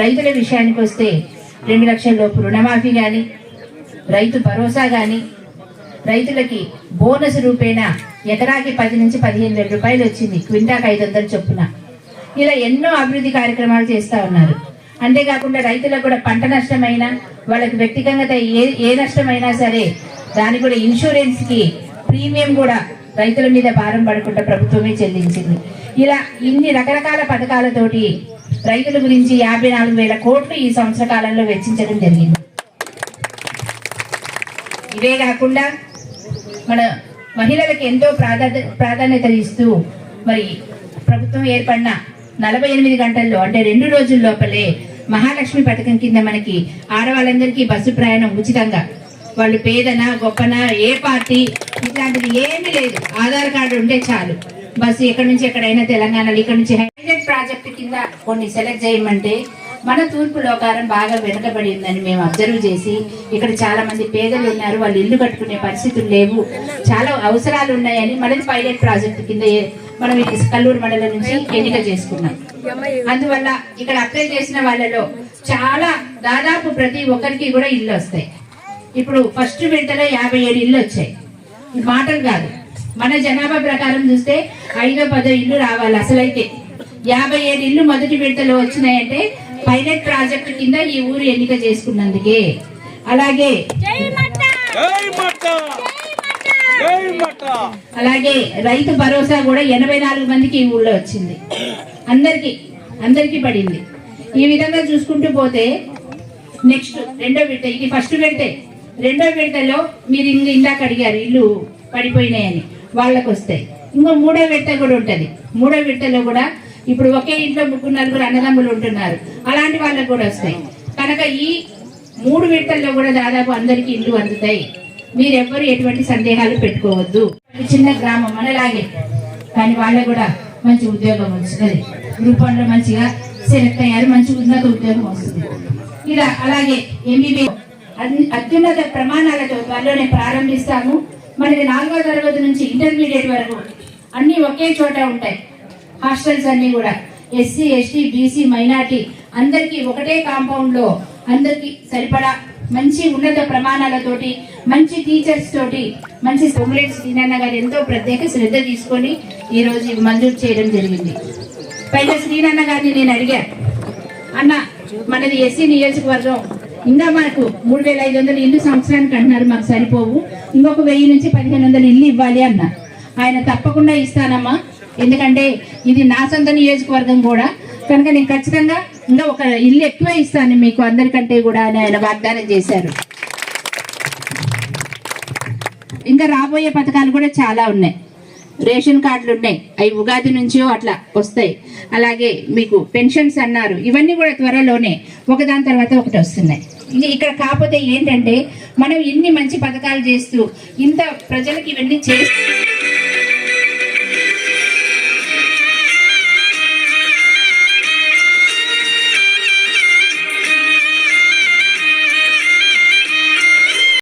రైతుల విషయానికి వస్తే రెండు లక్షల లోపు రుణమాఫీ కానీ రైతు భరోసా కానీ రైతులకి బోనస్ రూపేణ ఎకరాకి పది నుంచి పదిహేను వేల రూపాయలు వచ్చింది క్వింటాకి ఐదు వందలు చొప్పున. ఇలా ఎన్నో అభివృద్ధి కార్యక్రమాలు చేస్తూ ఉన్నారు. అంతేకాకుండా రైతులకు కూడా పంట నష్టమైనా వాళ్ళకి వ్యక్తిగతంగా ఏ ఏ నష్టమైనా సరే దాని కూడా ఇన్సూరెన్స్కి ప్రీమియం కూడా రైతుల మీద భారం పడకుండా ప్రభుత్వమే చెల్లించింది. ఇలా ఇన్ని రకరకాల పథకాలతోటి రైతుల గురించి యాభై నాలుగు వేల కోట్లు ఈ సంవత్సర కాలంలో వెచ్చించడం జరిగింది. ఇవే కాకుండా మన మహిళలకు ఎంతో ప్రాధాన్యత ఇస్తూ మరి ప్రభుత్వం ఏర్పడిన నలభై ఎనిమిది గంటల్లో అంటే రెండు రోజుల లోపలే మహాలక్ష్మి పథకం కింద మనకి ఆడవాళ్ళందరికీ బస్సు ప్రయాణం ఉచితంగా. వాళ్ళు పేదన గొప్పన ఏ పార్టీ ఇట్లాంటిది ఏమీ లేదు. ఆధార్ కార్డు ఉంటే చాలు. బస్సు ఎక్కడి నుంచి ఎక్కడైనా తెలంగాణలో ఇక్కడ నుంచి హైలైట్ ప్రాజెక్ట్ కింద కొన్ని సెలెక్ట్ చేయమంటే మన తూర్పు లోకారం బాగా వెనుకబడి ఉందని మేము అబ్జర్వ్ చేసి ఇక్కడ చాలా మంది పేదలు ఉన్నారు వాళ్ళు ఇల్లు కట్టుకునే పరిస్థితులు లేవు చాలా అవసరాలు ఉన్నాయని మనది పైలట్ ప్రాజెక్ట్ కింద ఏ- మనం కల్లూరు మండలం నుంచి ఎన్నిక చేసుకున్నాం. అందువల్ల ఇక్కడ అప్లై చేసిన వాళ్ళలో చాలా దాదాపు ప్రతి ఒక్కరికి కూడా ఇల్లు వస్తాయి. ఇప్పుడు ఫస్ట్ వింటలో యాభై ఏడు ఇల్లు వచ్చాయి. మాటలు కాదు. మన జనాభా ప్రకారం చూస్తే ఐదో పదో ఇల్లు రావాలి అసలైతే. యాభై ఏడు ఇల్లు మొదటి విడతలో వచ్చినాయంటే పైలట్ ప్రాజెక్టు కింద ఈ ఊరు ఎన్నిక చేసుకున్నందుకే. అలాగే అలాగే రైతు భరోసా కూడా ఎనభై నాలుగు మందికి ఈ ఊళ్ళో వచ్చింది. అందరికి అందరికి పడింది. ఈ విధంగా చూసుకుంటూ పోతే నెక్స్ట్ రెండో విడత ఇది ఫస్ట్ విడతే రెండో విడతలో మీరు ఇంక ఇందాక అడిగారు ఇల్లు పడిపోయినాయని. వాళ్ళకు వస్తాయి ఇంకో మూడో విడత కూడా ఉంటుంది. మూడో విడతలో కూడా ఇప్పుడు ఒకే ఇంట్లో ముగ్గురు నలుగురు అన్నదమ్ములు ఉంటున్నారు. అలాంటి వాళ్ళకు కూడా వస్తాయి. కనుక ఈ మూడు విడతల్లో కూడా దాదాపు అందరికి ఇల్లు అందుతాయి. మీరెవ్వరు ఎటువంటి సందేహాలు పెట్టుకోవద్దు. చిన్న గ్రామం మనలాగే కానీ వాళ్ళకు కూడా మంచి ఉద్యోగం వస్తుంది. గ్రూప్ మంచిగా సెలెక్ట్ అయ్యారు మంచి ఉన్నత ఉద్యోగం వస్తుంది. ఇలా అలాగే ఎంబీబీ అత్యున్నత ప్రమాణాలతో త్వరలోనే ప్రారంభిస్తాము. మనది నాలుగో తరగతి నుంచి ఇంటర్మీడియట్ వరకు అన్నీ ఒకే చోట ఉంటాయి. హాస్టల్స్ అన్నీ కూడా. ఎస్సీ ఎస్టీ బీసీ మైనార్టీ అందరికీ ఒకటే కాంపౌండ్లో అందరికీ సరిపడా మంచి ఉన్నత ప్రమాణాలతోటి మంచి టీచర్స్ తోటి మంచి సోమరేట్ శ్రీనాన్న గారు ఎంతో ప్రత్యేక శ్రద్ధ తీసుకొని ఈరోజు మంజూరు చేయడం జరిగింది. పైగా శ్రీనాన్న గారిని నేను అడిగా అన్న మనది ఎస్సీ నియోజకవర్గం ఇంకా మనకు మూడు వేల ఐదు వందలు ఇల్లు సంవత్సరానికి అంటున్నారు మాకు సరిపోవు. ఇంకొక వెయ్యి నుంచి పదిహేను వందలు ఇల్లు ఇవ్వాలి అన్న. ఆయన తప్పకుండా ఇస్తానమ్మా. ఎందుకంటే ఇది నా సొంత నియోజకవర్గం కూడా. కనుక నేను ఖచ్చితంగా ఇంకా ఒక ఇల్లు ఎక్కువ ఇస్తాను మీకు అందరికంటే కూడా అని ఆయన వాగ్దానం చేశారు. ఇంకా రాబోయే పథకాలు కూడా చాలా ఉన్నాయి. రేషన్ కార్డులు ఉన్నాయి అవి ఉగాది నుంచో అట్లా వస్తాయి. అలాగే మీకు పెన్షన్స్ అన్నారు. ఇవన్నీ కూడా త్వరలోనే ఒకదాని తర్వాత ఒకటి వస్తున్నాయి. ఇక్కడ కాకపోతే ఏంటంటే మనం ఇన్ని మంచి పథకాలు చేస్తూ ఇంత ప్రజలకు ఇవన్నీ చేస్తూ